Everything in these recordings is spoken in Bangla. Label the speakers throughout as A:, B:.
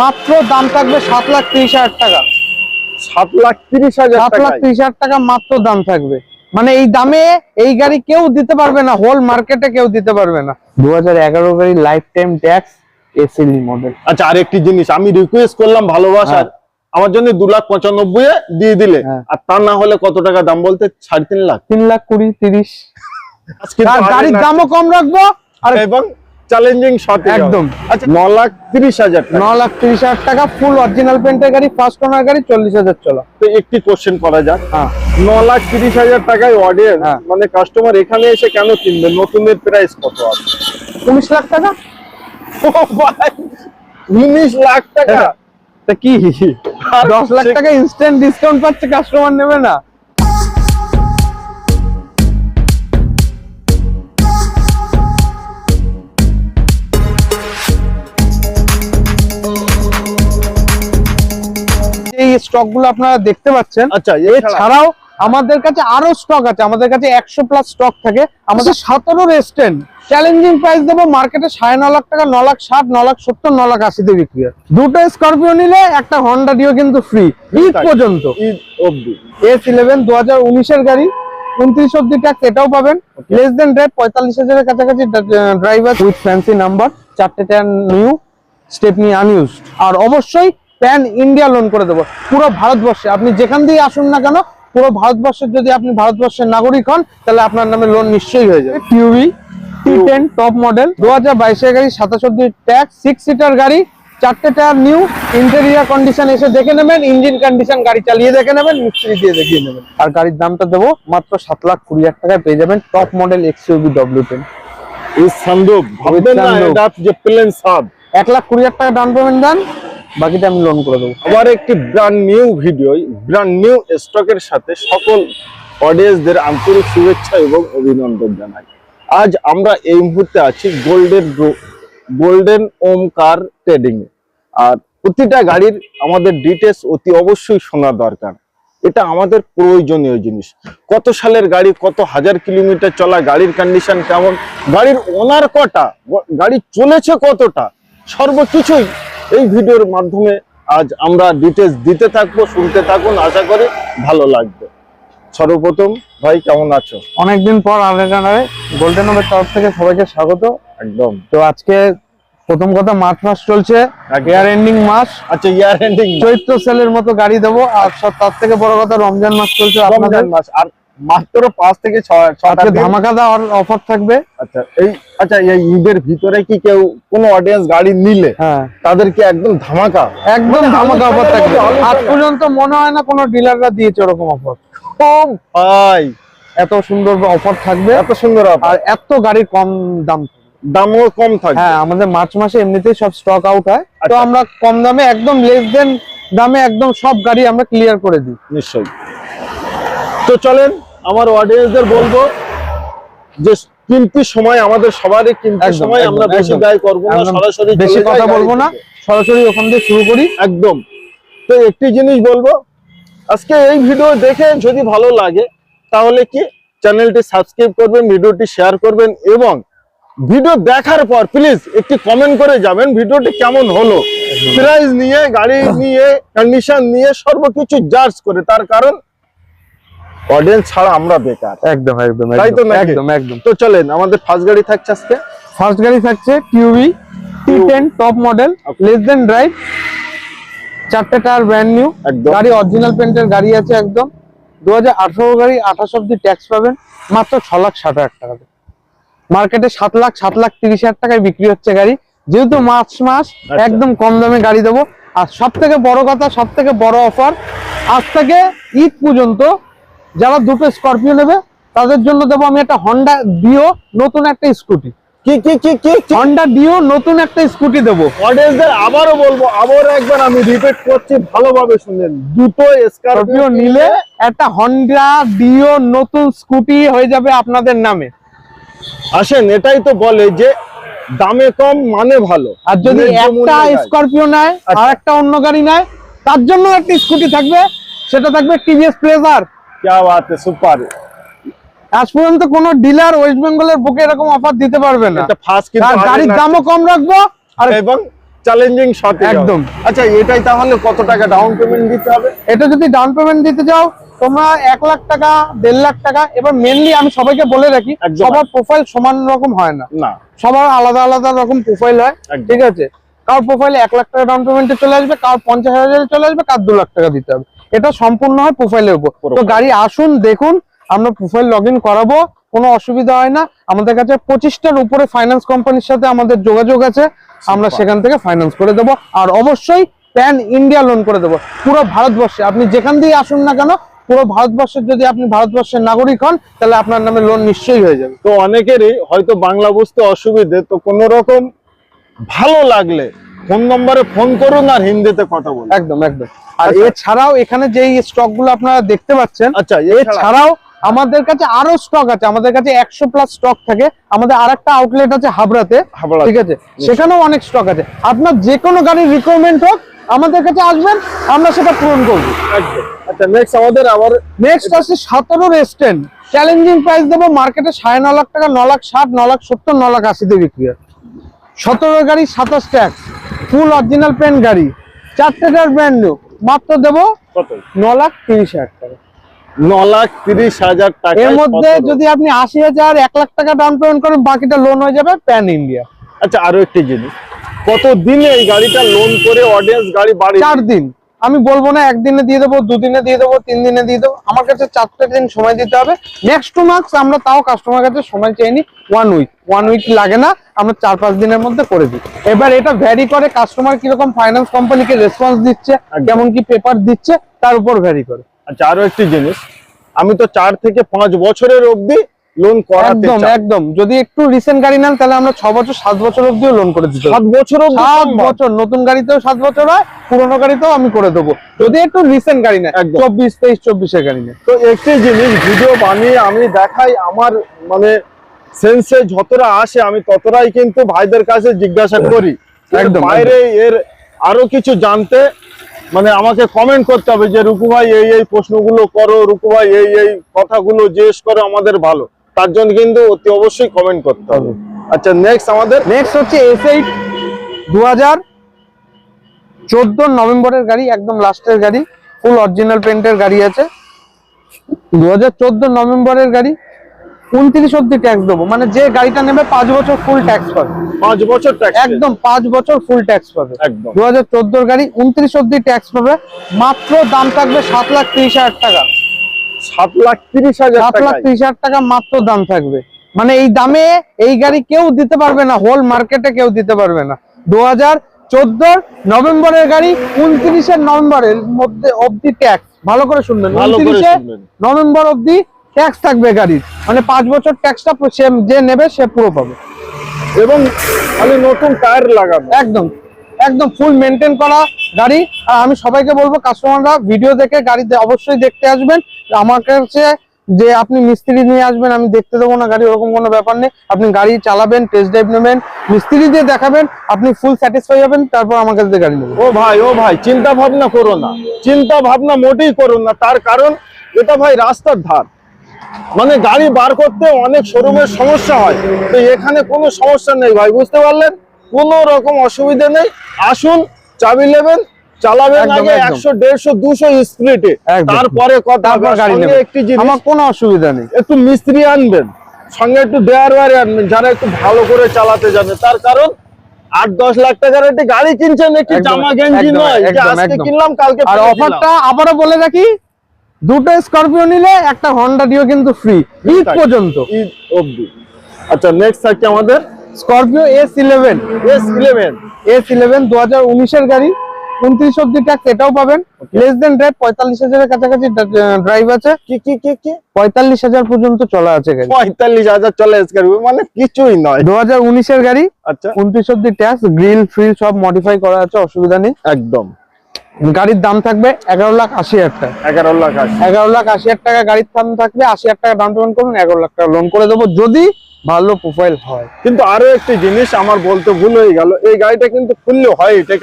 A: মাত্র দাম থাকবে সাত লাখ তিরিশ হাজার টাকা।
B: সাত লাখ তিরিশ হাজার
A: সাত লাখ। তিরিশ হাজার টাকা মাত্র দাম থাকবে। মানে এই দামে এই গাড়ি কেউ দিতে পারবে না হোল মার্কেটে কেউ দিতে পারবে না। দু হাজার এগারো গাড়ি লাইফ টাইম ট্যাক্স মডেল
B: আচ্ছা আরেকটি জিনিস আমি রিকোয়েস্ট করলাম ভালোবাসার। আমার জন্য দু লাখ পঁচানব্বই এ দিয়ে দিলে।
A: হ্যাঁ।
B: আর তা না হলে কত টাকা দাম বলতে? সাড়ে তিন লাখ।
A: তিন লাখ কুড়ি তিরিশ। আর গাড়ির দামও কম রাখব। আর
B: এবং চ্যালেঞ্জিং শট
A: একদম।
B: আচ্ছা ন লাখ তিরিশ হাজার টাকা।
A: ন লাখ তিরিশ হাজার টাকা ফুল অরিজিনাল পেন্টের গাড়ি ফার্স্ট ওনার গাড়ি চল্লিশ হাজার চলা।
B: তো একটি কোশ্চেন করা যাক।
A: হ্যাঁ।
B: ন লাখ তিরিশ হাজার টাকায় অডিয়েন্স
A: হ্যাঁ।
B: মানে কাস্টমার এখানে এসে কেন কিনবে? নতুনের প্রাইস কত আছে?
A: উনিশ লাখ টাকা?
B: ও ভাই, উনিশ লাখ টাকা?
A: তা কি?
B: আর
A: দশ লাখ টাকা ইনস্ট্যান্ট ডিসকাউন্ট পাচ্ছে কাস্টমার নেবে না। এই স্টকগুলো আপনারা দেখতে পাচ্ছেন।
B: আচ্ছা
A: এছাড়াও আমাদের কাছে আরও স্টক আছে। আমাদের কাছে একশো প্লাস স্টক থাকে। আমাদের সতেরো রেস্টেন্ট চ্যালেঞ্জিং প্রাইস দেবো মার্কেটে সাড়ে ন লাখ টাকা ন লাখ ষাট ন লাখ সত্তর ন লাখ আশিতে বিক্রি হয়। দুটো স্করপিও নিলে একটা হন্ডা ডিও কিন্তু ফ্রি ঈদ পর্যন্ত।
B: অবধি।
A: এস ইলেভেন দু হাজার উনিশের গাড়ি। উনত্রিশ অব্দি ট্যাক্স এটাও পাবেন। লেস দেন ড্রাইভ পঁয়তাল্লিশ হাজারের কাছাকাছি ড্রাইভার উইথ ফ্যান্সি নাম্বার চারটে ট্যান নিউ স্টেপনি আনইউজ আর অবশ্যই প্যান ইন্ডিয়া লোন করে দেবো। পুরো ভারতবর্ষে আপনি যেখান দিয়ে আসুন না কেন পুরো ভারতবর্ষের যদি আপনি ভারতবর্ষের নাগরিক হন তাহলে আপনার নামে লোন নিশ্চয়ই হয়ে যাবে। TUV T ten top model দু হাজার বাইশের গাড়ি সাতাশ ট্যাক্স সিক্স সিটার গাড়ি চারটে টায়ার নিউ ইন্টেরিয়ার কন্ডিশন এসে দেখে নেবেন ইঞ্জিন কন্ডিশন গাড়ি চালিয়ে দেখে নেবেন মিস্ত্রি দিয়ে দেখিয়ে নেবেন। আর গাড়ির দামটা দেবো মাত্র সাত লাখ কুড়ি হাজার টাকায় পেয়ে যাবেন top model XUV W ten
B: এই সান্দুক। যে প্লেন
A: এক লাখ কুড়ি হাজার টাকা ডাউন পেমেন্ট দেন। বাকিটা আমি লোন করে দেবো।
B: আবার একটি brand new video brand new স্টকের সাথে সকল অডিয়েন্সদের আন্তরিক শুভেচ্ছা এবং অভিনন্দন জানাই। আজ আমরা এই মুহূর্তে আছি golden golden Om car trading আর প্রতিটা গাড়ির আমাদের ডিটেলস অতি অবশ্যই শোনা দরকার। এটা আমাদের প্রয়োজনীয় জিনিস। কত সালের গাড়ি, কত হাজার কিলোমিটার চলা, গাড়ির কন্ডিশন কেমন, গাড়ির ওনার কটা, গাড়ি চলেছে কতটা, সর্বকিছুই এই ভিডিওর মাধ্যমে আজ আমরা ডিটেলস দিতে থাকব শুনতে থাকুন আশা করি ভালো লাগবে। সর্বপ্রথম ভাই কেমন আছো?
A: অনেকদিন পর আলেটানারে গোল্ডেন ওভের তরফ থেকে সবাইকে স্বাগত।
B: একদম।
A: তো আজকে প্রথম কথা মার্চ মাস চলছে। এয়ার এন্ডিং মাস।
B: আচ্ছা ইয়ার এন্ডিং
A: চৈত্র সেলের মতো গাড়ি দেবো। আর সব তার থেকে বড় কথা রমজান মাস চলছে আপনাদের।
B: মাস আর মাত্র পাঁচ থেকে ছয় ছটা
A: আজকে অফার থাকবে?
B: আচ্ছা এই আচ্ছা এই ঈদের ভিতরে কি কেউ কোনো অডিয়েন্স গাড়ি নিলে
A: হ্যাঁ।
B: তাদেরকে একদম ধামাকা?
A: একদম
B: মানে
A: ধামাকা অফার থাকবে। আজ পর্যন্ত মনে হয় না কোনো ডিলাররা দিয়েছে ওরকম অফার
B: ও ভাই
A: এত সুন্দর অফার থাকবে।
B: এত সুন্দর
A: আর এত গাড়ির কম দাম
B: দামও কম থাকবে।
A: হ্যাঁ আমাদের মার্চ মাসে এমনিতেই সব স্টক আউট হয়। তো
B: আচ্ছা।
A: আমরা কম দামে একদম লেস দেন দামে একদম সব গাড়ি আমরা ক্লিয়ার করে দিই।
B: নিশ্চয়ই। তো চলেন আমার অডিয়েন্সদের বলব যে কিমতি সময় আমাদের সবারই কিমতি সময় আমরা বেশি ব্যয় করব না সরাসরি
A: বেশি কথা বলব না সরাসরি ওখান থেকে শুরু করি।
B: একদম। তো একটি জিনিস বলব আজকে এই ভিডিও দেখে যদি ভালো লাগে তাহলে কি চ্যানেলটি সাবস্ক্রাইব করবেন ভিডিওটি শেয়ার করবেন এবং ভিডিও দেখার পর প্লিজ একটি কমেন্ট করে যাবেন ভিডিওটি কেমন হলো। প্রাইস নিয়ে গাড়ি নিয়ে কন্ডিশন নিয়ে সর্বকিছু জাজ করে তার কারণ অডিয়েন্স ছাড়া আমরা বেকার।
A: একদম একদম
B: তাই তো
A: একদম একদম
B: তো চলেন আমাদের ফার্স্ট গাড়ি থাকছে আজকে।
A: ফার্স্ট গাড়ি থাকছে TUV T ten top model. Less than drive চারটে টায়ার ব্র্যান্ড নিউ
B: একদম।
A: গাড়ি অরিজিনাল পেন্টের গাড়ি আছে একদম। দু হাজার আঠারো গাড়ি আঠাশ অব্দি ট্যাক্স পাবেন মাত্র ছ লাখ ষাট হাজার টাকাতে মার্কেটে সাত লাখ সাত লাখ তিরিশ হাজার টাকায় বিক্রি হচ্ছে গাড়ি। যেহেতু মার্চ মাস
B: আচ্ছা।
A: একদম কম দামে গাড়ি দেবো। আর সব থেকে বড় কথা সব থেকে বড় অফার আজ থেকে ঈদ পর্যন্ত যারা দুটো স্করপিও নেবে তাদের জন্য দেবো আমি একটা হন্ডা ডিও নতুন একটা স্কুটি।
B: কি কি কি
A: হন্ডা ডিও নতুন একটা স্কুটি দেবো।
B: অডিয়েন্সদের আবারও বলব আবারও একবার আমি রিপিট করছি ভালোভাবে দুটো
A: স্করপিও নিলে একটা হন্ডা ডিও নতুন স্কুটি হয়ে যাবে আপনাদের নামে।
B: আসেন এটাই তো বলে যে দামে কম মানে ভালো।
A: আর যদি একটা স্করপিও নেয়
B: আচ্ছা।
A: আর একটা অন্য গাড়ি নেয় তার জন্য একটা স্কুটি থাকবে সেটা থাকবে টিভিএস প্লেজার
B: বাত সুপার
A: আজ পর্যন্ত কোন ডিলার ওয়েস্ট বেঙ্গলের বুকে এরকম অফার দিতে পারবে না।
B: এটা ফার্স্ট কিন্তু
A: গাড়ির দামও কম রাখব আর
B: এবং চ্যালেঞ্জিং শর্ট
A: একদম।
B: আচ্ছা এটাই তাহলে কত টাকা ডাউন পেমেন্ট দিতে হবে?
A: এটা যদি ডাউন পেমেন্ট দিতে যাও তোমরা এক লাখ টাকা দেড় লাখ টাকা এবার মেনলি আমি সবাইকে বলে রাখি সবার প্রোফাইল সমান রকম হয় না। সবার আলাদা আলাদা রকম প্রোফাইল হয় ঠিক আছে? কার প্রোফাইলে এক লাখ টাকা ডাউন পেমেন্টে চলে আসবে কার পঞ্চাশ হাজারে চলে আসবে কার দু লাখ টাকা দিতে হবে। এটা সম্পূর্ণ হয় প্রোফাইলের উপর। তো গাড়ি আসুন দেখুন আমরা প্রোফাইল লগ ইন করাবো কোনো অসুবিধা হয় না। আমাদের কাছে পঁচিশটার উপরে ফাইন্যান্স কোম্পানির সাথে আমাদের যোগাযোগ আছে আমরা সেখান থেকে ফাইন্যান্স করে দেবো আর অবশ্যই প্যান ইন্ডিয়া লোন করে দেবো। পুরো ভারতবর্ষে আপনি যেখান দিয়ে আসুন না কেন পুরো ভারতবর্ষের যদি আপনি ভারতবর্ষের নাগরিক হন তাহলে আপনার নামে লোন নিশ্চয়ই হয়ে যাবে।
B: তো অনেকেরই হয়তো বাংলা বুঝতে অসুবিধে তো কোন রকম ভালো লাগলে ফোন নম্বরে ফোন করুন আর হিন্দিতে কথা বলুন।
A: একদম একদম। আর
B: আচ্ছা।
A: এছাড়াও এখানে যেই স্টকগুলো আপনারা দেখতে পাচ্ছেন
B: আচ্ছা এছাড়া
A: এছাড়াও আমাদের কাছে আরও স্টক আছে আমাদের কাছে একশো প্লাস স্টক থাকে। আমাদের আরেকটা আউটলেট আছে হাবড়াতে। ঠিক আছে? সেখানেও অনেক স্টক আছে। আপনার যে কোনো গাড়ির রিকোয়ারমেন্ট হোক আমাদের কাছে আসবেন আমরা সেটা পূরণ করব।
B: আচ্ছা নেক্সট আমাদের আবার
A: নেক্সট আছে সতেরো রেস্টেন্ট চ্যালেঞ্জিং প্রাইস দেবো মার্কেটে সাড়ে ন লাখ টাকা ন লাখ ষাট ন লাখ সত্তর ন লাখ আশিতে বিক্রি হয়। সতেরো গাড়ি সাতাশ ট্যাক্স ফুল অরিজিনাল পেন গাড়ি। চারটে টাকার ব্র্যান্ড নিউ মাত্র দেবো ন লাখ তিরিশ হাজার টাকা।
B: ন লাখ তিরিশ হাজার টাকা
A: এর মধ্যে যদি আপনি আশি হাজার এক লাখ টাকা ডাউন পেমেন্ট করেন বাকিটা লোন হয়ে যাবে প্যান ইন্ডিয়া
B: আচ্ছা আরও একটি জিনিস। কত দিনে এই গাড়িটা লোন করে অডিয়েন্স গাড়ি বাড়ি
A: চার দিন। আমি বলব না একদিনে দিয়ে দেবো দুদিনে দিয়ে দেবো তিন দিনে দিয়ে দেবো। আমার কাছে চারটে দিন সময় দিতে হবে। নেক্সট টু মার্কস আমরা তাও কাস্টমার কাছে সময় চাইনি ওয়ান উইক ওয়ান উইক লাগে না আমরা চার পাঁচ দিনের মধ্যে করে দিই। এবার এটা ভ্যারি করে কাস্টমার কীরকম ফাইন্যান্স কোম্পানিকে রেসপন্স দিচ্ছে। কেমন কি পেপার দিচ্ছে তার উপর ভ্যারি করে।
B: আচ্ছা আরও একটি জিনিস। আমি তো চার থেকে পাঁচ বছরের অবধি লোন করাতে
A: একদম একদম। যদি একটু রিসেন্ট গাড়ি নেন তাহলে আমরা ছ বছর সাত বছর অব্দিও লোন করে দিতে
B: সাত বছর অবধি
A: সাত বছর নতুন গাড়িতেও সাত বছর হয় পুরোনো গাড়িতেও আমি করে দেবো। যদি একটু রিসেন্ট গাড়ি নেয়
B: একদম।
A: চব্বিশ তেইশ চব্বিশের গাড়ি নেয়
B: তো একটি জিনিস ভিডিও বানিয়ে আমি দেখাই আমার মানে সেন্সে যতটা আসে আমি ততটাই কিন্তু ভাইদের কাছে জিজ্ঞাসা করি।
A: একদম,
B: বাইরে এর আরও কিছু জানতে মানে আমাকে কমেন্ট করতে হবে যে রুকু ভাই এই এই প্রশ্নগুলো করো রুকু ভাই এই এই কথাগুলো জিজ্ঞেস করো আমাদের ভালো। তার জন্য কিন্তু অতি অবশ্যই কমেন্ট করতে হবে। আচ্ছা নেক্সট আমাদের?
A: নেক্সট হচ্ছে এস এইট দু হাজার চোদ্দ নভেম্বরের গাড়ি একদম লাস্টের গাড়ি ফুল অরিজিনাল পেন্টের গাড়ি আছে। দু হাজার চোদ্দ নভেম্বরের গাড়ি উনত্রিশ অব্দি ট্যাক্স দেবো। মানে যে গাড়িটা নেবে পাঁচ বছর ফুল ট্যাক্স পাবে।
B: পাঁচ বছর
A: একদম পাঁচ বছর ফুল ট্যাক্স পাবে।
B: একদম।
A: দু হাজার চোদ্দোর গাড়ি উনত্রিশ অব্দি ট্যাক্স পাবে। মাত্র দাম থাকবে সাত লাখ তিরিশ হাজার টাকা।
B: সাত লাখ তিরিশ হাজার
A: সাত লাখ
B: টাকা
A: তিরিশ হাজার টাকা মাত্র দাম থাকবে। মানে এই দামে এই গাড়ি কেউ দিতে পারবে না হোল মার্কেটে কেউ দিতে পারবে না। দু হাজার চোদ্দোর নভেম্বরের গাড়ি উনত্রিশের নভেম্বরের মধ্যে অব্দি ট্যাক্স ভালো করে শুনবেন উনত্রিশে নভেম্বর অব্দি ট্যাক্স থাকবে গাড়ির। মানে পাঁচ বছর ট্যাক্সটা সে যে নেবে সে পুরো পাবে।
B: এবং আমি নতুন টায়ার লাগাবো।
A: একদম। একদম ফুল মেনটেন করা গাড়ি। আর আমি সবাইকে বলব কাস্টমাররা ভিডিও দেখে গাড়িতে অবশ্যই দেখতে আসবেন। আমার কাছে যে আপনি মিস্ত্রি নিয়ে আসবেন, আমি দেখতে দেবো না গাড়ি, ওরকম কোনো ব্যাপার নেই। আপনি গাড়ি চালাবেন টেস্ট ড্রাইভ নেবেন, মিস্ত্রি দিয়ে দেখাবেন, আপনি ফুল স্যাটিসফাই হবেন, তারপর আমার কাছে দিয়ে গাড়ি নেবেন।
B: ও ভাই ও ভাই, চিন্তা ভাবনা করো না। চিন্তা ভাবনা মোটেই করো না। তার কারণ, এটা ভাই রাস্তার ধার। মানে গাড়ি বার করতে অনেক শোরুমের সমস্যা হয়। তো এখানে কোনো সমস্যা নেই ভাই, বুঝতে পারলেন? কোনো রকম অসুবিধা নেই। আসুন চাবি নেবেন চালাবেন আগে তারপরে কথা একটি জিনিস
A: আমার কোনো অসুবিধা নেই।
B: একটু মিস্ত্রি আনবেন। সঙ্গে একটু ড্রাইভার আনবেন যারা একটু ভালো করে চালাতে জানে। তার কারণ আট দশ লাখ টাকার একটি গাড়ি কিনছেন একটি জামা গেঞ্জি নয় আজকে কিনলাম কালকে
A: আর অফারটা আবারও বলে রাখি দুটো স্করপিও নিলে একটা হন্ডা ডিও কিন্তু ফ্রি ঈদ পর্যন্ত।
B: ঈদ অবধি। আচ্ছা নেক্সট থাকছে আমাদের
A: Scorpio S eleven.
B: S eleven.
A: S eleven দু হাজার উনিশের গাড়ি। উনত্রিশ অব্দি ট্যাক্স এটাও পাবেন। লেস দেন ড্রাইভ পঁয়তাল্লিশ হাজারের কাছাকাছি ড্রাইভ আছে।
B: কি কি কি কি?
A: পঁয়তাল্লিশ হাজার পর্যন্ত চলা আছে গাড়ি।
B: পঁয়তাল্লিশ হাজার চলে মানে কিছুই নয়।
A: দু হাজার উনিশের গাড়ি
B: আচ্ছা।
A: উনত্রিশ অব্দি ট্যাক্স গ্রিল ফ্রিল সব মডিফাই করা আছে অসুবিধা নেই।
B: একদম।
A: গাড়ির দাম থাকবে এগারো লাখ আশি হাজার টাকা।
B: এগারো লাখ
A: এগারো লাখ আশি হাজার টাকা গাড়ির দাম থাকবে আশি হাজার টাকা ডাউন পেমেন্ট করুন এগারো লাখ টাকা লোন করে দেবো। যদি ভালো প্রোফাইল হয়।
B: কিন্তু আরও একটি জিনিস আমার বলতে ভুল হয়ে গেল। এই গাড়িটা কিন্তু ফুললে হয় এটা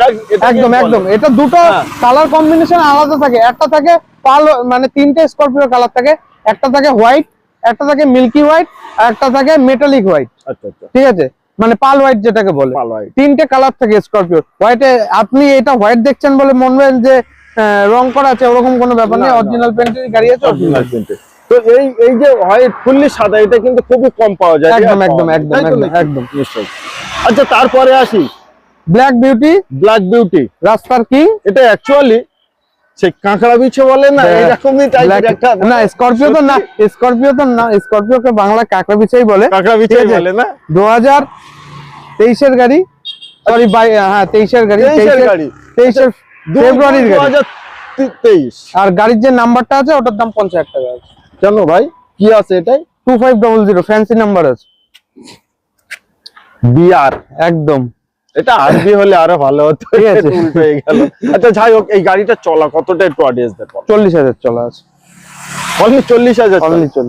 A: একদম একদম। এটা দুটো
B: হ্যাঁ।
A: কালার কম্বিনেশন আলাদা থাকে। একটা থাকে পাল মানে তিনটে স্করপিও কালার থাকে। একটা থাকে হোয়াইট একটা থাকে মিল্কি হোয়াইট আর একটা থাকে মেটালিক হোয়াইট
B: আচ্ছা আচ্ছা।
A: ঠিক আছে? মানে পাল হোয়াইট যেটাকে বলে।
B: হয়
A: তিনটে কালার থাকে স্করপিও হোয়াইটে আপনি এটা হোয়াইট দেখছেন বলে মনে হয় যে রং করা আছে ওরকম কোনো ব্যাপার নেই। অরিজিনাল পেন্টের গাড়ি আছে
B: অরিজিনাল কিন্তু তো এই এই যে হোয়াইট ফুললি সাদা এটা কিন্তু খুবই কম পাওয়া যায়।
A: একদম, একদম, একদম, একদম?
B: নিশ্চয়ই। আচ্ছা তারপরে আসি।
A: ব্ল্যাক বিউটি
B: ব্ল্যাক বিউটি
A: রাস্তার কি?
B: এটা অ্যাকচুয়ালি সেই কাঁকড়া বিছে বলে না এরকমই টাইপের একটা
A: না। স্করপিও তো না স্করপিও তো না স্করপিওকে বাংলা কাঁকড়া বিছাই বলে।
B: কাঁকড়া বিছে বলে না?
A: দু হাজার তেইশের গাড়ি। সরি বাই হ্যাঁ তেইশের গাড়ি
B: তেইশের গাড়ি।
A: তেইশের ফেব্রুয়ারির গাড়ি।
B: তেইশ।
A: আর গাড়ির যে নাম্বারটা আছে ওটার দাম পঞ্চাশ টাকা আছে।
B: কেন ভাই? কি আছে এটাই?
A: Two five double zero fancy number আছে।
B: বিআর
A: একদম।
B: এটা আরবি হলে আরও ভালো হতো।
A: ঠিক আছে।
B: হয়ে গেল। আচ্ছা যাই হোক এই গাড়িটা চলা কতটা একটু অডিয়েন্স দেখো।
A: চল্লিশ হাজার চলা আছে।
B: অনলি চল্লিশ হাজার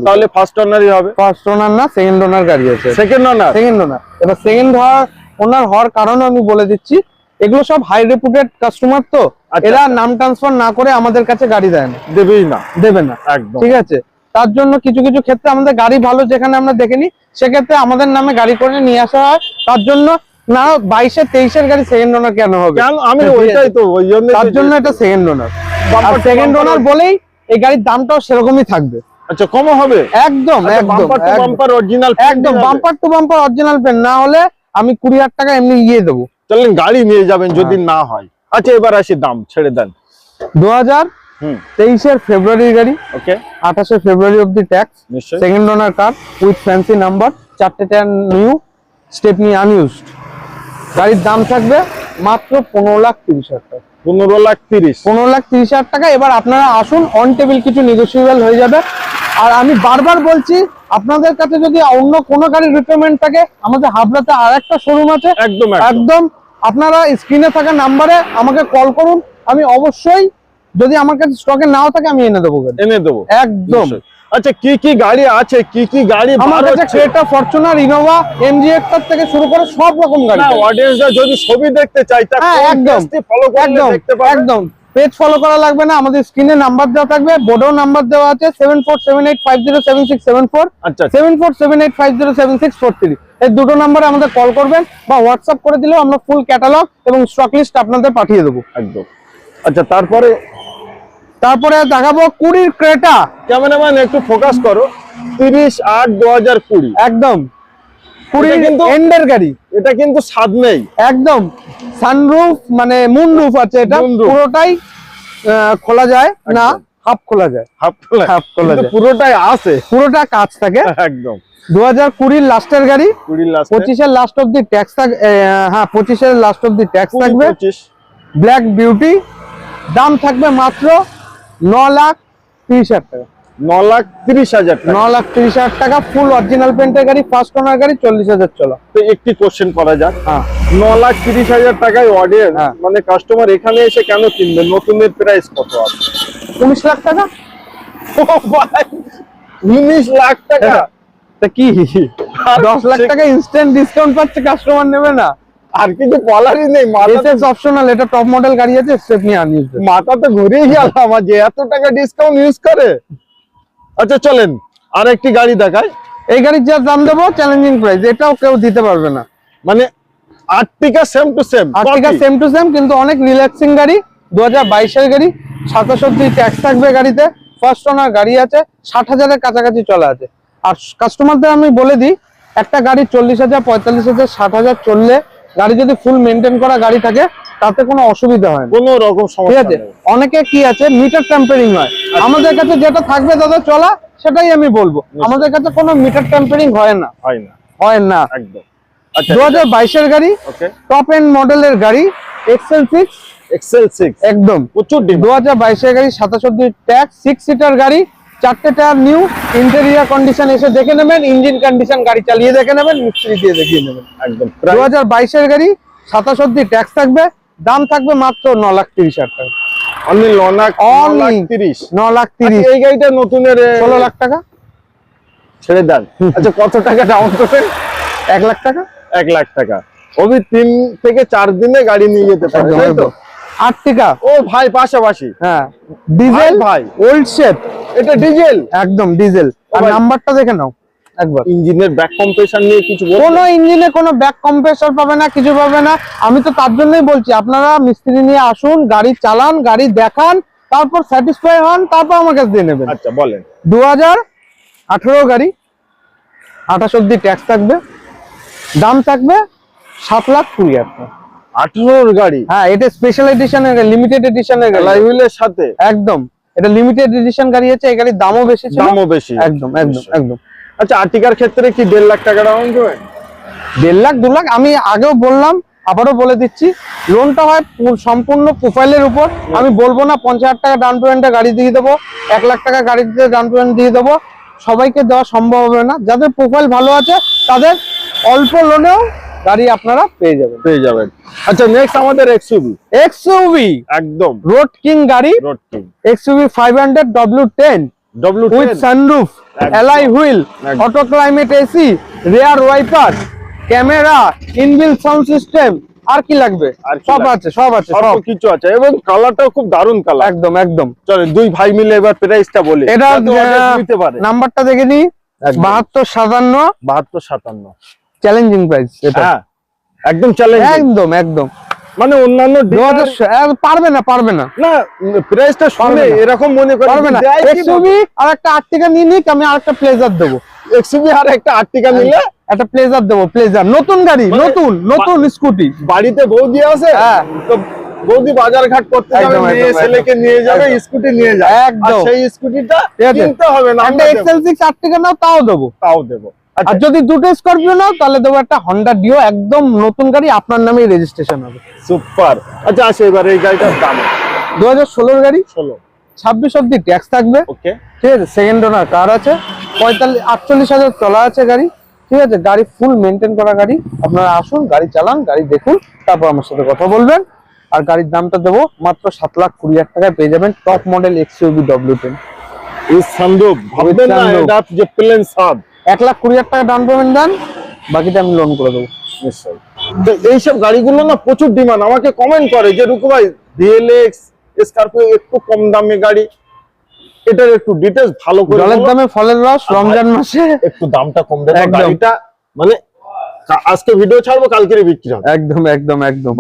B: তাহলে ফার্স্ট হবে।
A: ফার্স্ট ওনার না সেকেন্ড ওনার গাড়ি আছে।
B: সেকেন্ড অনার
A: সেকেন্ড ওনার এবার সেকেন্ড হওয়ার ওনার হওয়ার কারণে আমি বলে দিচ্ছি এগুলো সব হাই রেপুটেড কাস্টমার তো।
B: আচ্ছা।
A: এরা নাম ট্রান্সফার না করে আমাদের কাছে গাড়ি দেয় না।
B: দেবেই না।
A: দেবে না।
B: একদম।
A: ঠিক আছে? তার জন্য কিছু কিছু ক্ষেত্রে আমাদের গাড়ি ভালো যেখানে আমরা দেখেনি সেক্ষেত্রে আমাদের নামে গাড়ি করে নিয়ে আসা হয়। তার জন্য না বাইশে তেইশের গাড়ি সেকেন্ড ওনার কেন হবে?
B: আমি ওইটাই তো ওই জন্য
A: তার জন্য এটা সেকেন্ড ওনার সেকেন্ড ওনার বলেই এই গাড়ির দামটাও সেরকমই থাকবে।
B: আচ্ছা কমও হবে?
A: একদম একদম
B: বাম্পার টু বাম্পার অরিজিনাল
A: একদম বাম্পার টু বাম্পার অরিজিনাল পেন না হলে আমি কুড়ি হাজার টাকা এমনি ইয়ে দেবো।
B: চলেন গাড়ি নিয়ে যাবেন
A: হ্যাঁ।
B: যদি না হয়। আচ্ছা এবার আসি দাম ছেড়ে দেন।
A: দু হাজার তেইশের ফেব্রুয়ারির গাড়ি
B: ওকে।
A: আঠাশে ফেব্রুয়ারি অব্দি tax second owner car with fancy number চারটে টায়ার নিউ স্টেপনি আনইউজড গাড়ির দাম থাকবে মাত্র পনেরো লাখ তিরিশ হাজার টাকা।
B: পনেরো লাখ তিরিশ।
A: পনেরো লাখ তিরিশ হাজার টাকা। এবার আপনারা আসুন অন টেবিল কিছু নেগোসিয়েবল হয়ে যাবে। আর আমি বারবার বলছি আপনাদের কাছে যদি অন্য কোনো গাড়ির রিকোয়ারমেন্ট থাকে আমাদের হাবড়াতে আর একটা শোরুম আছে।
B: একদম একদম।
A: আপনারা স্ক্রিনে থাকা নাম্বারে আমাকে কল করুন। আমি অবশ্যই যদি আমার কাছে স্টকে নাও থাকে আমি এনে দেবো
B: এনে দেবো।
A: একদম।
B: আচ্ছা কি কি গাড়ি আছে? কি কি গাড়ি
A: আমার কাছে? Creta Fortuner Innova MG Hector থেকে শুরু করে সব রকম গাড়ি।
B: না। অডিয়েন্সরা যদি ছবি দেখতে চায় তা
A: হ্যাঁ, একদম।
B: ফলো
A: একদম
B: দেখতে পাবে?
A: একদম। পেজ ফলো করা লাগবে না আমাদের স্ক্রিনে নাম্বার দেওয়া থাকবে বোর্ডেও নাম্বার দেওয়া আছে seven four seven eight five zero seven six seven four
B: আচ্ছা
A: seven four seven eight five zero seven six four three এই দুটো নাম্বারে আমাদের কল করবেন বা হোয়াটসঅ্যাপ করে দিলেও আমরা ফুল ক্যাটালগ এবং স্টক লিস্ট আপনাদের পাঠিয়ে দেবো।
B: একদম। আচ্ছা তারপরে
A: তারপরে দেখাবো কুড়ির ক্রেটা।
B: ক্যামেরাম্যান একটু ফোকাস করো। তিরিশ আট দু হাজার কুড়ি।
A: একদম।
B: কিন্তু-
A: এন্ডের গাড়ি।
B: এটা কিন্তু স্বাদ নেই।
A: একদম। সানরুফ মানে মুন রুফ আছে এটা। পুরোটাই খোলা যায়। না হাফ খোলা যায়।
B: হাফ খোলা
A: হাফ খোলা যায়।
B: পুরোটাই আছে।
A: পুরোটা কাজ থাকে।
B: একদম।
A: দু হাজার কুড়ির লাস্টের গাড়ি। পঁচিশের লাস্ট অব্দি ট্যাক্স থাক আহ, হ্যাঁ পঁচিশের লাস্ট অব্দি ট্যাক্স থাকবে। ব্ল্যাক বিউটি দাম থাকবে মাত্র ন লাখ তিরিশ হাজার টাকা।
B: ন লাখ তিরিশ হাজার
A: ন লাখ তিরিশ হাজার টাকা ফুল অরিজিনাল পেন্টের গাড়ি ফার্স্ট ওনার গাড়ি চল্লিশ হাজার চলা।
B: তো একটি কোশ্চেন করা যাক।
A: হ্যাঁ।
B: ন লাখ তিরিশ হাজার টাকায় অডিয়েন্স
A: হ্যাঁ।
B: মানে কাস্টমার এখানে এসে কেন কিনবে? নতুনের প্রাইস কত আছে?
A: উনিশ লাখ টাকা?
B: উনিশ লাখ টাকা?
A: তা কি? দশ লাখ টাকা ইনস্ট্যান্ট ডিসকাউন্ট পাচ্ছে কাস্টমার নেবে না।
B: আর কিছু বলারই নেই
A: এসএস অপশনাল এটা টপ মডেল গাড়ি আছে স্টেপনি আনইউজড
B: মাথা তো ঘুরেই গেল আমার যে এত টাকা ডিসকাউন্ট ইউজ করে। আচ্ছা চলেন আর একটি গাড়ি দেখায়
A: এই গাড়ির যা দাম দেবো চ্যালেঞ্জিং প্রাইস এটাও কেউ দিতে পারবে না।
B: মানে Ertiga same to same
A: Ertiga same to same কিন্তু অনেক রিল্যাক্সিং গাড়ি দু হাজার বাইশের গাড়ি সাতাশ অব্দি ট্যাক্স থাকবে গাড়িতে। ফার্স্ট ওনার গাড়ি আছে ষাট হাজারের কাছাকাছি চলা আছে। আর কাস্টমারদের আমি বলে দিই একটা গাড়ি চল্লিশ হাজার পঁয়তাল্লিশ হাজার ষাট হাজার চললে গাড়ি যদি ফুল মেনটেন করা গাড়ি থাকে তাতে কোনো অসুবিধা হয়
B: কোনো রকম
A: ঠিক
B: সমস্যা
A: আছে অনেকে কি আছে? মিটার ট্যাম্পারিং হয়। আমাদের কাছে যেটা থাকবে দাদা চলা সেটাই আমি বলব। আমাদের কাছে কোনো মিটার ট্যাম্পারিং হয় না।
B: হয় না।
A: হয় না।
B: একদম। আচ্ছা।
A: দু হাজার বাইশের গাড়ি টপ এন্ড মডেলের গাড়ি এক্সেল
B: এক্সেল
A: একদম।
B: প্রচুর
A: দু
B: ডিমান্ড
A: হাজার বাইশের গাড়ি সাতাশ অব্দি ট্যাক্স সিক্স সিটার গাড়ি চারটে টায়ার নিউ ইন্টেরিয়ার কন্ডিশন এসে দেখে নেবেন ইঞ্জিন কন্ডিশন গাড়ি চালিয়ে দেখে নেবেন মিস্ত্রি দিয়ে দেখিয়ে নেবেন।
B: একদম।
A: দু হাজার বাইশের গাড়ি সাতাশ অব্দি ট্যাক্স থাকবে দাম থাকবে মাত্র ন লাখ তিরিশ হাজার টাকা।
B: অনলি ন লাখ লাখ তিরিশ।
A: ন লাখ তিরিশ।
B: আচ্ছা, এই গাড়িটা নতুনের
A: ষোলো লাখ টাকা।
B: ছেড়ে দেন। আচ্ছা কত টাকা ডাউন পেমেন্ট
A: এক লাখ টাকা?
B: এক লাখ টাকা। ওবি তিন থেকে চার দিনে গাড়ি নিয়ে যেতে পারে
A: আর্টিকা
B: ও ভাই পাশাপাশি।
A: হ্যাঁ। ডিজেল?
B: ভাই।
A: ওল্ড শেপ
B: এটা ডিজেল?
A: একদম ডিজেল। আর নাম্বারটা দেখে নাও। একবার।
B: ইঞ্জিনের ব্যাক কম্প্রেশন নিয়ে কিছু?
A: কোনো ইঞ্জিনে কোনো ব্যাক পাবে না কিছু পাবে না। আমি তো তার জন্যই বলছি আপনারা মিস্ত্রি নিয়ে আসুন গাড়ি চালান গাড়ি দেখান তারপর স্যাটিসফাই হন তারপর আমার কাছে দিয়ে নেবেন।
B: আচ্ছা বলেন।
A: দু হাজার আঠেরো গাড়ি। আঠাশ অব্দি ট্যাক্স থাকবে। দাম থাকবে সাত লাখ কুড়ি হাজার টাকা।
B: আঠেরোর গাড়ি?
A: হ্যাঁ এটা স্পেশাল এডিশনের লিমিটেড এডিশনের গাড়ি।
B: এলাই সাথে?
A: একদম। এটা লিমিটেড এডিশন গাড়ি আছে এই গাড়ির দামও বেশি ছিল।
B: দামও বেশি।
A: একদম একদম একদম।
B: আচ্ছা আর্টিকার ক্ষেত্রে কি দেড় লাখ টাকা ডাউন পেমেন্ট
A: দেড় লাখ দু লাখ আমি আগেও বললাম আবারও বলে দিচ্ছি লোনটা হয় সম্পূর্ণ প্রোফাইলের উপর। আমি বলব না পঞ্চাশ হাজার টাকা ডাউন পেমেন্টে গাড়ি দিয়ে দেবো এক লাখ টাকা গাড়িতে ডাউন পেমেন্ট দিয়ে দেবো। সবাইকে দেওয়া সম্ভব হবে না। যাদের প্রোফাইল ভালো আছে তাদের অল্প লোনেও গাড়ি আপনারা পেয়ে যাবেন।
B: পেয়ে যাবেন। আচ্ছা নেক্সট আমাদের এক্সইউভি
A: এক্সইউভি
B: একদম।
A: রোড কিং গাড়ি।
B: Road king
A: XUV five hundred W ten
B: W
A: with sunroof. Alloy wheel auto climate AC rear wiper camera inbuilt sound system আর কি লাগবে?
B: আর
A: সব আছে সব আছে
B: সব কিছু আছে এবং কালারটাও খুব দারুণ কালার
A: একদম একদম।
B: চলে দুই ভাই মিলে এবার প্রাইসটা বলি।
A: এটা
B: নিতে পারে।
A: নাম্বারটা দেখে নিই। বাহাত্তর সাতান্ন।
B: বাহাত্তর সাতান্ন।
A: চ্যালেঞ্জিং প্রাইস এটা।
B: হ্যাঁ একদম চ্যালেঞ্জ
A: একদম একদম।
B: মানে অন্যান্য
A: পারবে না পারবে না।
B: না প্রাইসটা শুনে এরকম মনে করে
A: পারবে না। এক্সইউভি আর একটা আর্টিকা নিয়ে নিক আমি আর একটা প্লেজার দেবো
B: এক্সইউভি আর একটা আর্টিকা নিলে?
A: একটা প্লেজার দেবো প্লেজার নতুন গাড়ি
B: মানে-
A: নতুন নতুন স্কুটি
B: বাড়িতে বৌদি আছে?
A: হ্যাঁ।
B: তো বৌদি বাজার ঘাট করতে যাবে মেয়ে ছেলেকে নিয়ে যাবে স্কুটি নিয়ে যাবে।
A: একদম।
B: সেই স্কুটিটা কিনতে হবে না
A: একটা এক্সেল সিক্স আর্টিকা নাও তাও দেবো।
B: তাও দেবো।
A: আর
B: আচ্ছা
A: যদি দুটো স্করপিও নাও তাহলে দেবো একটা হন্ডা ডিও একদম নতুন গাড়ি আপনার নামেই রেজিস্ট্রেশন হবে।
B: সুপার আচ্ছা আসে এবার এই গাড়িটার দাম।
A: দু হাজার ষোলোর গাড়ি?
B: ষোলো।
A: ছাব্বিশ অব্দি ট্যাক্স থাকবে।
B: ওকে
A: ঠিক আছে সেকেন্ড ওনার কার আছে। পঁয়তাল্লিশ আটচল্লিশ হাজার চলা আছে গাড়ি। ঠিক আছে গাড়ি ফুল মেনটেন করা গাড়ি। আপনারা আসুন গাড়ি চালান গাড়ি দেখুন তারপর আমার সাথে কথা বলবেন। আর গাড়ির দামটা দেবো মাত্র সাত লাখ কুড়ি হাজার টাকায় পেয়ে যাবেন top model XUV W ten
B: এই সান্দুপ ভাববেন না। এটা যে প্লেন সাব
A: এক লাখ কুড়ি হাজার টাকা ডাউন পেমেন্ট দেন বাকিটা আমি লোন করে দেবো।
B: নিশ্চয়ই। তো এইসব গাড়িগুলো না প্রচুর ডিমান্ড আমাকে কমেন্ট করে যে রুকু ভাই ডিএলএক্স স্করপিও একটু কম দামে গাড়ি। এটার একটু ডিটেলস ভালো করে
A: জলের দামে ফলের রস রমজান মাসে।
B: একটু দামটা কম দেবে। গাড়িটা মানে আজকে ভিডিও ছাড়বো কালকেরই বিক্রি হবে।
A: একদম একদম একদম।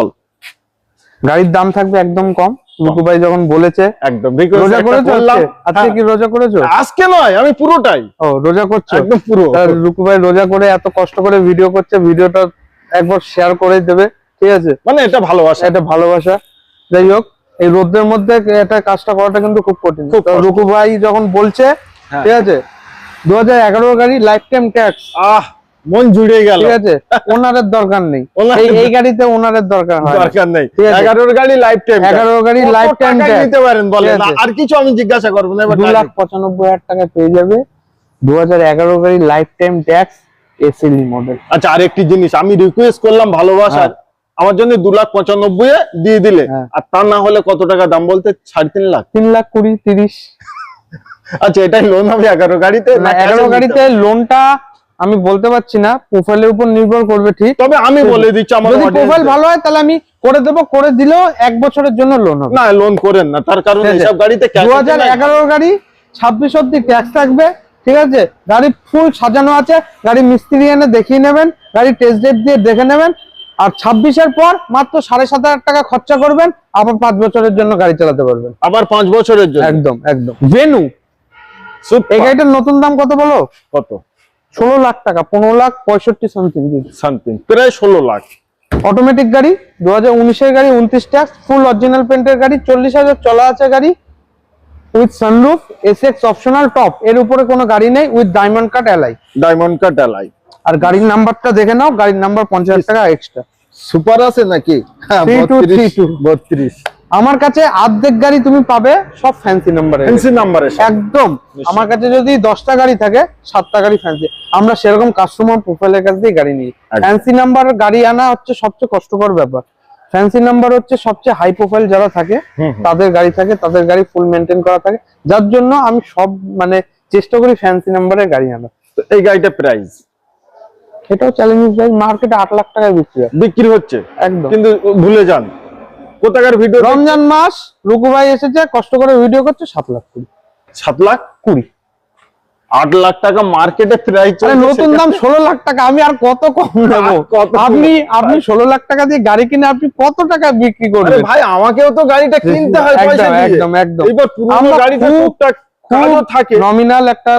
A: গাড়ির দাম থাকবে একদম কম। রুকু ভাই যখন বলেছে
B: একদম
A: রোজা করেছ আজকে? আজকে?
B: হ্যাঁ।
A: কি রোজা করেছ?
B: আজকে নয় আমি পুরোটাই।
A: ও রোজা করছ?
B: একদম পুরো।
A: রুকু ভাই রোজা করে এত কষ্ট করে ভিডিও করছে ভিডিওটা একবার শেয়ার করে দেবে ঠিক আছে?
B: মানে এটা ভালোবাসা।
A: এটা ভালোবাসা। যাই হোক এই রোদের মধ্যে এটা কাজটা করাটা কিন্তু খুব কঠিন। রুকু ভাই যখন বলছে
B: হ্যাঁ।
A: ঠিক আছে? দু হাজার এগারো গাড়ি লাইফ টাইম ট্যাক্স
B: আহ মন জুড়ে গেল।
A: ঠিক আছে? ওনারের দরকার নেই। এই গাড়িতে ওনারের দরকার হয়
B: দরকার নেই।
A: ঠিক আছে।
B: এগারোর গাড়ি লাইফ টাইম
A: এগারো গাড়ি লাইফ টাইম
B: নিতে পারেন বলেন? আর কিছু আমি জিজ্ঞাসা করব না এবার
A: দু লাখ পঁচানব্বই হাজার টাকা পেয়ে যাবে। দু হাজার এগারো গাড়ি life time tax SLE model
B: আচ্ছা আরেকটি জিনিস আমি রিকোয়েস্ট করলাম ভালোবাসার। আমার জন্য দু লাখ পঁচানব্বই এ দিয়ে দিলে।
A: হ্যাঁ।
B: আর তা না হলে কত টাকা দাম বলতে? সাড়ে তিন লাখ।
A: তিন লাখ কুড়ি তিরিশ।
B: আচ্ছা এটাই লোন হবে এগারো গাড়িতে?
A: এগারো গাড়িতে লোনটা আমি বলতে পারছি না প্রোফাইলের উপর নির্ভর করবে ঠিক।
B: তবে আমি বলে দিচ্ছি আমার
A: যদি প্রোফাইল ভালো হয় তাহলে আমি করে দেবো করে দিলেও এক বছরের জন্য লোন হবে।
B: না লোন করেন না তার কারণ। এইসব গাড়িতে cash
A: দু
B: আছে
A: হাজার
B: না।
A: এগারো গাড়ি ছাব্বিশ অব্দি ট্যাক্স থাকবে ঠিক আছে? গাড়ি ফুল সাজানো আছে গাড়ি মিস্ত্রি এনে দেখিয়ে নেবেন গাড়ি টেস্ট ডেট দিয়ে দেখে নেবেন আর ছাব্বিশের পর মাত্র সাড়ে সাত হাজার টাকা খরচা করবেন আবার পাঁচ বছরের জন্য গাড়ি চালাতে পারবেন।
B: আবার পাঁচ বছরের জন্য।
A: একদম একদম। ভেনু। এই গাড়িটার নতুন দাম কত বলো?
B: কত?
A: ষোলো লাখ টাকা পনেরো লাখ পঁয়ষট্টি সামথিং
B: সামথিং প্রায় ষোলো লাখ।
A: অটোমেটিক গাড়ি দু হাজার উনিশের গাড়ি উনত্রিশ ট্যাক্স ফুল অরিজিনাল পেন্টের গাড়ি চল্লিশ হাজার চলা আছে গাড়ি with sunroof S X optional top এর উপরে কোনো গাড়ি নেই with diamond cut alloy
B: diamond cut alloy
A: আর গাড়ির নাম্বারটা দেখে নাও গাড়ির নাম্বার পঞ্চাশ টাকা এক্সট্রা
B: সুপার আছে নাকি? হ্যাঁ,
A: 3232
B: বত্রিশ।
A: আমার কাছে অর্ধেক গাড়ি তুমি পাবে সব ফ্যান্সি নাম্বারে
B: ফ্যান্সি নাম্বারে
A: একদম। আমার কাছে যদি দশটা গাড়ি থাকে সাতটা গাড়ি ফ্যান্সি আমরা সেরকম কাস্টমার প্রোফাইলের কাছ দিয়ে গাড়ি নিই। ফ্যান্সি নাম্বার গাড়ি আনা হচ্ছে সবচেয়ে কষ্টকর ব্যাপার। ফ্যান্সি নাম্বার হচ্ছে সবচেয়ে হাই প্রোফাইল যারা থাকে। তাদের গাড়ি থাকে তাদের গাড়ি ফুল মেনটেন করা থাকে। যার জন্য আমি সব মানে চেষ্টা করি ফ্যান্সি নাম্বারের গাড়ি আনা
B: তো এই গাড়িটা প্রাইস
A: এটাও চ্যালেঞ্জিং প্রাইস মার্কেটে আট লাখ টাকায় বিক্রি হয়।
B: বিক্রি হচ্ছে?
A: একদম।
B: কিন্তু ভুলে যান। কোথাকার ভিডিও
A: রমজান মাস রুকু ভাই এসেছে কষ্ট করে ভিডিও করছে সাত লাখ কুড়ি।
B: সাত লাখ
A: কুড়ি?
B: আট লাখ টাকা মার্কেটে প্রাইস
A: নতুন দাম ষোলো লাখ টাকা আমি আর কত কম নেব? আপনি আপনি ষোলো লাখ টাকা দিয়ে গাড়ি কিনে আপনি কত টাকা বিক্রি করবেন?
B: ভাই আমাকেও তো গাড়িটা কিনতে হয়
A: একদম একদম
B: এবার পুরোনো টুকটাক থাকে।
A: নমিনাল একটা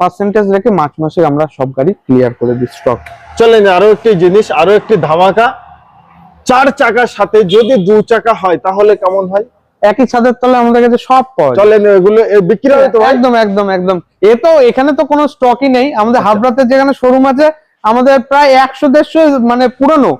A: পার্সেন্টেজ রেখে মার্চ মাসে আমরা সব গাড়ি ক্লিয়ার করে দিই স্টক
B: চলেন আরও একটি জিনিস আরও একটি ধামাকা। চার চাকার সাথে যদি দু চাকা হয় তাহলে কেমন হয়?
A: একই ছাদের তলে আমাদের কাছে সব পাওয়া
B: চলেন এগুলো বিক্রি হবে তো?
A: একদম একদম একদম। এ তো এখানে তো কোনো স্টকই নেই। আমাদের
B: আচ্ছা।
A: হাবড়াতে যেখানে শোরুম আছে আমাদের প্রায় একশো দেড়শো মানে পুরনো।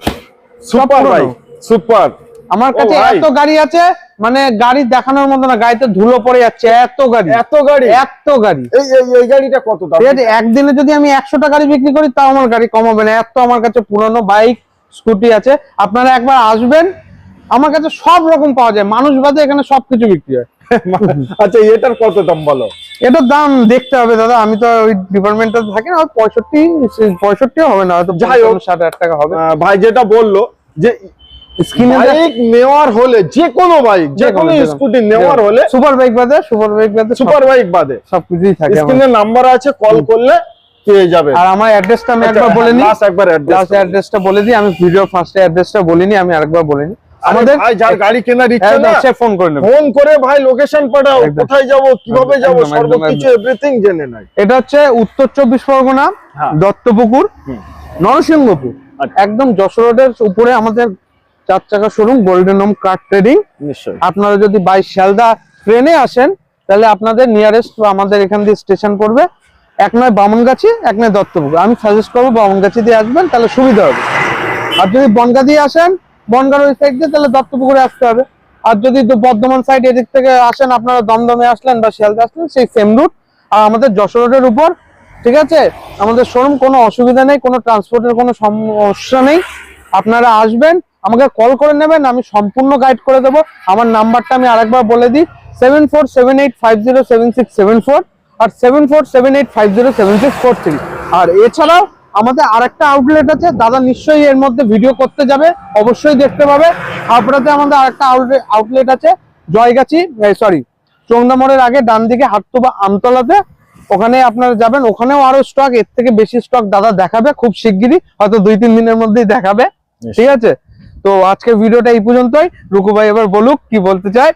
B: সুপার ভাই সুপার
A: আমার কাছে এত গাড়ি আছে মানে গাড়ি দেখানোর মতো না গাড়িতে ধুলো পড়ে যাচ্ছে এত গাড়ি।
B: এত গাড়ি?
A: এত গাড়ি।
B: এই এই এই গাড়িটা কত দাম?
A: ঠিক আছে একদিনে যদি আমি একশোটা গাড়ি বিক্রি করি তাও আমার গাড়ি কমাবে না। এত আমার কাছে পুরনো বাইক স্কুটি আছে আপনারা একবার আসবেন আমার কাছে সব রকম পাওয়া যায় মানুষ বাদে এখানে সবকিছু বিক্রি হয়
B: আচ্ছা এটার কত দাম বলো
A: এটার দাম দেখতে হবে দাদা আমি তো ওই ডিপার্টমেন্টে থাকি না পঁয়ষট্টি পঁয়ষট্টিও হবে না হয়তো
B: যাই হোক।
A: ষাট হাজার টাকা হবে
B: ভাই যেটা বলল যে বাইক নেওয়ার হলে যে কোনো বাইক যে কোনো স্কুটি নেওয়ার হলে
A: সুপার বাইক বাদে সুপার বাইক বাদে সুপার
B: বাইক বাদে
A: সবকিছুই থাকে।
B: স্ক্রিনে নাম্বার আছে কল করলে পেয়ে যাবে
A: আর আমার অ্যাড্রেসটা আমি একবার বলে নিই।
B: লাস্ট একবার অ্যাড্রেস
A: লাস্ট অ্যাড্রেসটা বলে দিই। আমি ভিডিও ফার্স্টে অ্যাড্রেসটা বলিনি আমি আরেকবার বলে নিই।
B: আমাদের ভাই যার গাড়ি কেনার ইচ্ছে না
A: সে ফোন করে নেবে।
B: ফোন করে ভাই লোকেশন পাঠাও কোথায় যাব কীভাবে যাব সর্বকিছু এভরিথিং জেনে নাই
A: এটা হচ্ছে উত্তর চব্বিশ পরগনা
B: হ্যাঁ।
A: দত্তপুকুর নরসিংহপুর।
B: আচ্ছা।
A: একদম যশোর রোডের উপরে আমাদের চার চাকা showroom Golden Home Car Trading
B: নিশ্চয়ই।
A: আপনারা যদি বাই শিয়ালদা ট্রেনে আসেন তাহলে আপনাদের নিয়ারেস্ট আমাদের এখান দিয়ে স্টেশন পড়বে। এক নয় বামনগাছি, এক নয় দত্তপুকুর। আমি সাজেস্ট করব বামনগাছি দিয়ে আসবেন, তাহলে সুবিধা হবে। আর যদি বনগা দিয়ে আসেন, বনগার ওই সাইড দিয়ে, তাহলে দত্তপুকুরে আসতে হবে। আর যদি বর্ধমান সাইড এদিক থেকে আসেন, আপনারা দমদমে আসলেন বা শিয়ালদা আসলেন, সেই সেম রুট আর আমাদের যশোর রোডের উপর, ঠিক আছে? আমাদের শোরুম কোনো অসুবিধা নেই, কোনো ট্রান্সপোর্টের কোনো সমস্যা নেই। আপনারা আসবেন, আমাকে কল করে নেবেন, আমি সম্পূর্ণ গাইড করে দেবো। আমার নাম্বারটা আমি আরেকবার বলে দিই seven four seven eight five zero seven six seven four আর seven four seven eight five zero seven six four three আর এছাড়াও আমাদের আরেকটা আউটলেট আছে দাদা নিশ্চয়ই এর মধ্যে ভিডিও করতে যাবে অবশ্যই দেখতে পাবে। হাবড়াতে আমাদের আরেকটা আউটলেট আউটলেট আছে জয়গাছি সরি চৌন্দামোড়ের আগে ডান দিকে হাটতুবা আমতলাতে। ওখানে আপনারা যাবেন ওখানেও আরও স্টক এর থেকে বেশি স্টক দাদা দেখাবে খুব শিগগিরই হয়তো দুই তিন দিনের মধ্যেই দেখাবে। ঠিক আছে? তো আজকের ভিডিওটা এই পর্যন্তই। রুকু ভাই এবার বলুক কি বলতে চায়।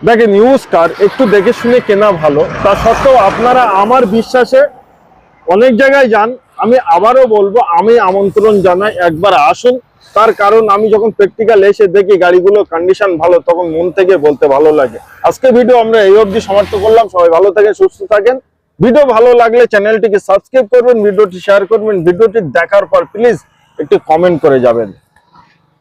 B: দেখেন নিউজ কার একটু দেখে শুনে কেনা ভালো। তা সত্ত্বেও আপনারা আমার বিশ্বাসে অনেক জায়গায় যান, আমি আবারও বলব, আমি আমন্ত্রণ জানাই একবার আসুন। তার কারণ আমি যখন প্র্যাকটিক্যাল এসে দেখি গাড়িগুলো কন্ডিশন ভালো, তখন মন থেকে বলতে ভালো লাগে। আজকে ভিডিও আমরা এই অবধি সমাপ্ত করলাম। সবাই ভালো থাকেন, সুস্থ থাকেন। ভিডিও ভালো লাগলে চ্যানেলটিকে সাবস্ক্রাইব করবেন ভিডিওটি শেয়ার করবেন। ভিডিওটি দেখার পর প্লিজ একটু কমেন্ট করে যাবেন।